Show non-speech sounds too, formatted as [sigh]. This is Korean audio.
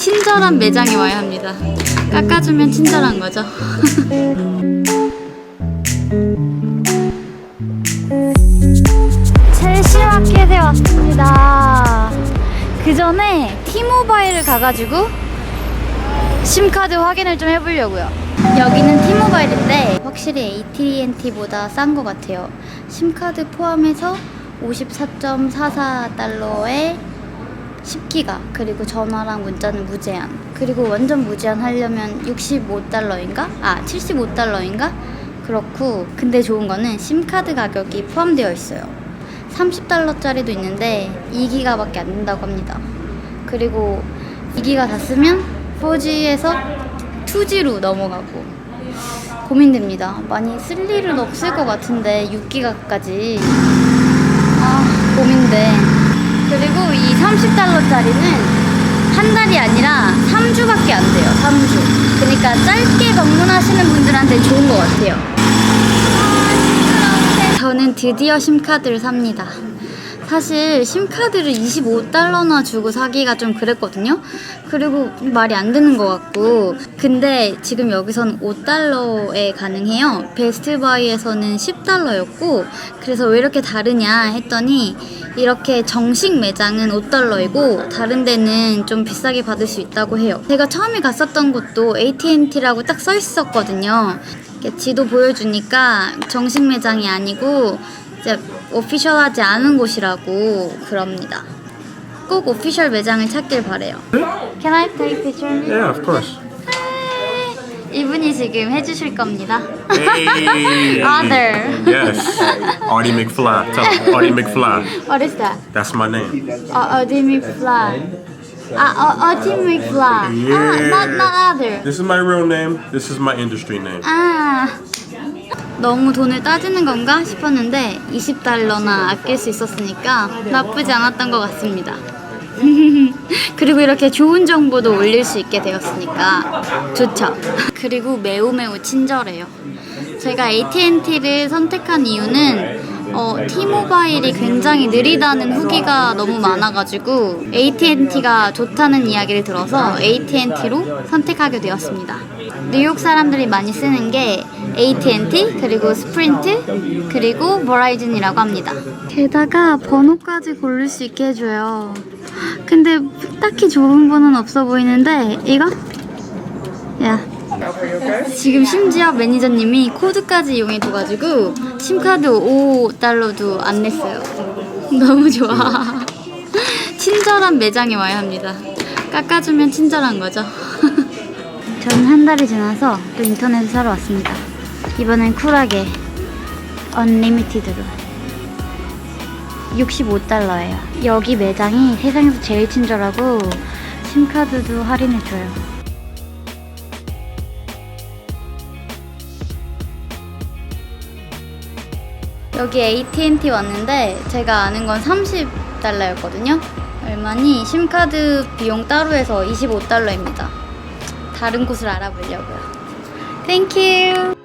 친절한 매장에 와야 합니다. 깎아주면 친절한 거죠. [laughs] 첼시마켓에 왔습니다. 그 전에 티모바일을 가가지고 심카드 확인을 좀 해보려고요. 여기는 티모바일인데 확실히 AT&T보다 싼 것 같아요. 심카드 포함해서 54.44달러에 10기가 그리고 전화랑 문자는 무제한. 그리고 완전 무제한 하려면 65달러인가? 아 75달러인가? 그렇고 근데 좋은 거는 심카드 가격이 포함되어 있어요. 30달러짜리도 있는데 2기가밖에 안 된다고 합니다. 그리고 2기가 다 쓰면 4G에서 2G로 넘어가고. 고민됩니다. 많이 쓸 일은 없을 것 같은데 6기가까지 아 고민돼 그리고 이 30달러짜리는 한 달이 아니라 3주밖에 안 돼요. 3주. 그러니까 짧게 방문하시는 분들한테 좋은 것 같아요. 저는 드디어 심카드를 삽니다. 사실 심카드를 25달러나 주고 사기가 좀 그랬거든요. 그리고 말이 안 되는 것 같고. 근데 지금 여기선 5달러에 가능해요. 베스트바이에서는 10달러였고. 그래서 왜 이렇게 다르냐 했더니 이렇게 정식 매장은 5달러이고 다른 데는 좀 비싸게 받을 수 있다고 해요. 제가 처음에 갔었던 곳도 AT&T라고 딱 써 있었거든요. 지도 보여주니까 정식 매장이 아니고 이제 오피셜하지 않은 곳이라고 그럽니다. 꼭 오피셜 매장을 찾길 바래요. Can I take picture? Yeah, of course. 이분이 지금 해주실 겁니다. Hey. Other. Yes. Artie McFly. Tell him. Artie McFly. What is that? That's my name. 어, 어디 맥플라이. 아, 어, 어디 맥플라이. 아, not, not other. This is my real name. This is my industry name. 아. 너무 돈을 따지는 건가 싶었는데 20달러나 아낄 수 있었으니까 나쁘지 않았던 것 같습니다. [laughs] 그리고 이렇게 좋은 정보도 올릴 수 있게 되었으니까 좋죠. [laughs] 그리고 매우 매우 친절해요. 제가 AT&T를 선택한 이유는 어, T모바일이 굉장히 느리다는 후기가 너무 많아가지고 AT&T가 좋다는 이야기를 들어서 AT&T로 선택하게 되었습니다. 뉴욕 사람들이 많이 쓰는 게 AT&T 그리고 스프린트 그리고 버라이즌이라고 합니다. 게다가 번호까지 고를 수 있게 해줘요. 근데 딱히 좋은 거는 없어 보이는데 이거? 야 지금 심지어 매니저님이 코드까지 이용해줘가지고 심카드 5달러도 안 냈어요. [laughs] 너무 좋아. [laughs] 친절한 매장에 와야 합니다. 깎아주면 친절한 거죠. [laughs] 저는 한 달이 지나서 또 인터넷을 사러 왔습니다. 이번엔 쿨하게 언리미티드로 65달러예요. 여기 매장이 세상에서 제일 친절하고 심카드도 할인해줘요. 여기 AT&T 왔는데 제가 아는 건 30달러였거든요. 얼마니 심카드 비용 따로 해서 25달러입니다. 다른 곳을 알아보려고요. You.